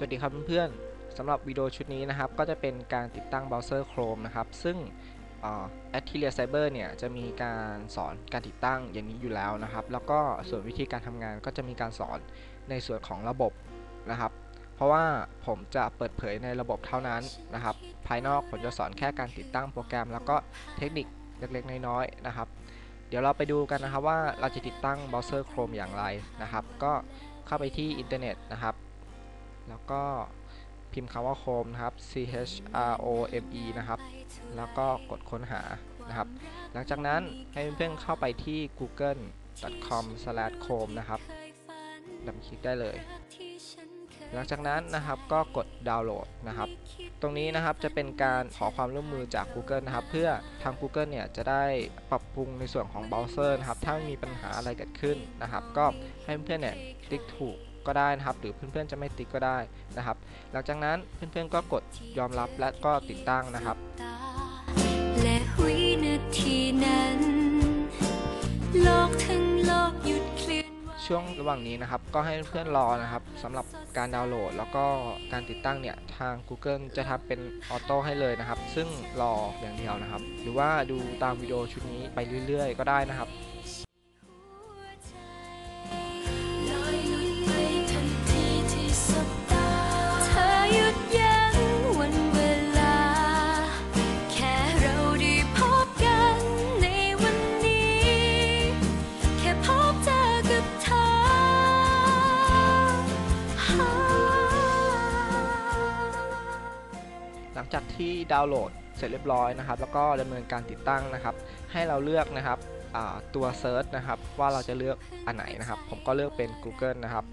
สวัสดีครับเพื่อนๆสำหรับวิดีโอชุดนี้นะครับ ก็จะเป็นการติดตั้งเบราว์เซอร์ Chrome นะครับ ซึ่งแอ t ทิเลียไซเบอร์เนี่ยจะมีการสอนการติดตั้งอย่างนี้อยู่แล้วนะครับ แล้วก็ส่วนวิธีการทำงานก็จะมีการสอนในส่วนของระบบนะครับ เพราะว่าผมจะเปิดเผยในระบบเท่านั้นนะครับ ภายนอกผมจะสอนแค่การติดตั้งโปรแกรม แล้วก็เทคนิคเล็กๆน้อยๆนะครับ เดี๋ยวเราไปดูกันนะครับว่าเราจะติดตั้งเบราว์เซอร์ Chrome อย่างไรนะครับ ก็เข้าไปที่อินเทอร์เน็ตนะครับ แล้วก็พิมพ์คำว่า Chrome นะครับ C H R O M E นะครับ แล้วก็กดค้นหานะครับ หลังจากนั้นให้เพื่อนๆเข้าไปที่ google.com/chrome นะครับดับคลิกได้เลย หลังจากนั้นนะครับก็กดดาวน์โหลดนะครับ ตรงนี้นะครับจะเป็นการขอความร่วมมือจาก Google นะครับ เพื่อทาง Google เนี่ยจะได้ปรับปรุงในส่วนของเบราว์เซอร์นะครับ ถ้ามีปัญหาอะไรเกิดขึ้นนะครับ ก็ให้เพื่อนๆเนี่ยติ๊กถูก ก็ได้นะครับ หรือเพื่อนๆจะไม่ติ๊กก็ได้นะครับ หลังจากนั้นเพื่อนๆก็กดยอมรับและก็ติดตั้งนะครับ และวินาทีนั้น โลกทั้งโลกหยุดเคลื่อนไหวช่วงระหว่างนี้นะครับ ก็ให้เพื่อนๆรอนะครับสำหรับการดาวน์โหลด แล้วก็การติดตั้งเนี่ย ทาง Google จะทำเป็นออโต้ให้เลยนะครับ ซึ่งรออย่างเดียวนะครับ หรือว่าดูตามวิดีโอชุดนี้ไปเรื่อยๆ ก็ได้นะครับ ที่ดาวน์โหลดเสร็จเรียบร้อยนะครับ แล้วก็ดำเนินการติดตั้งนะครับ ให้เราเลือกนะครับตัว Search นะครับ ว่าเราจะเลือกอันไหนนะครับ ผมก็เลือกเป็น Google นะครับ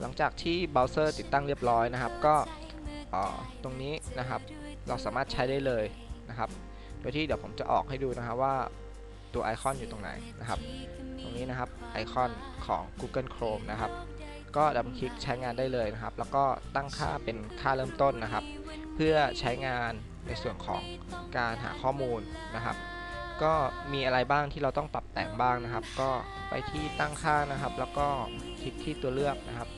หลังจากที่เบราว์เซอร์ติดตั้งเรียบร้อยนะครับ ก็ตรงนี้นะครับ เราสามารถใช้ได้เลยนะครับ โดยที่เดี๋ยวผมจะออกให้ดูนะครับว่าตัวไอคอนอยู่ตรงไหนนะครับ ตรงนี้นะครับไอคอนของ Google Chrome นะครับ ก็ดับคลิกใช้งานได้เลยนะครับ แล้วก็ตั้งค่าเป็นค่าเริ่มต้นนะครับ เพื่อใช้งานในส่วนของการหาข้อมูลนะครับ ก็มีอะไรบ้างที่เราต้องปรับแต่งบ้างนะครับ ก็ไปที่ตั้งค่านะครับ แล้วก็คลิกที่ตัวเลือกนะครับ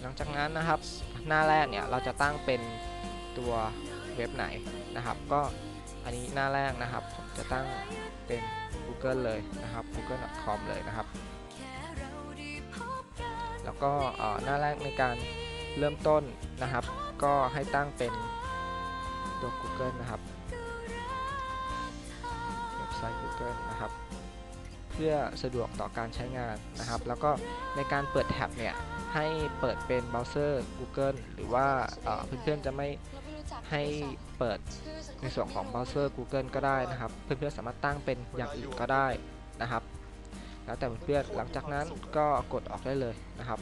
หลังจากนั้นนะครับ หน้าแรกเนี่ยเราจะตั้งเป็นตัวเว็บไหนนะครับ ก็อันนี้หน้าแรกนะครับ ผมจะตั้งเป็น Google เลยนะครับ google.com เลยนะครับ แล้วก็หน้าแรกในการเริ่มต้นนะครับ ก็ให้ตั้งเป็นตัว Google นะครับเว็บไซต์ Google นะครับ เพื่อสะดวกต่อการใช้งานนะครับ แล้วก็ในการเปิดแท็บเนี่ยให้เปิดเป็นเบราว์เซอร์ Google หรือว่าเอ่อเพื่อนๆจะไม่ให้เปิดในส่วนของเบราว์เซอร์ Google ก็ได้นะครับ เพื่อนๆสามารถตั้งเป็นอย่างอื่นก็ได้นะครับ แล้วแต่เพื่อนหลังจากนั้นก็กดออกได้เลยนะครับ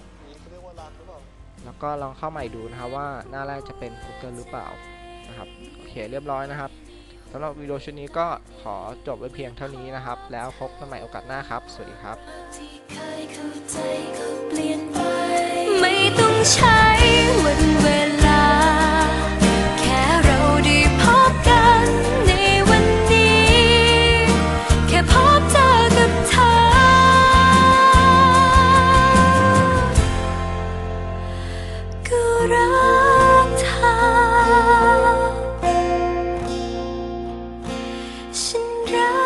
แล้วก็ลองเข้าใหม่ดูนะครับว่าหน้าแรกจะเป็น Google หรือเปล่านะครับโอเคเรียบร้อยนะครับสำหรับวิดีโอชุดนี้ก็ขอจบไว้เพียงเท่านี้นะครับ แล้วพบกันใหม่โอกาสหน้าครับ สวัสดีครับ 心跳。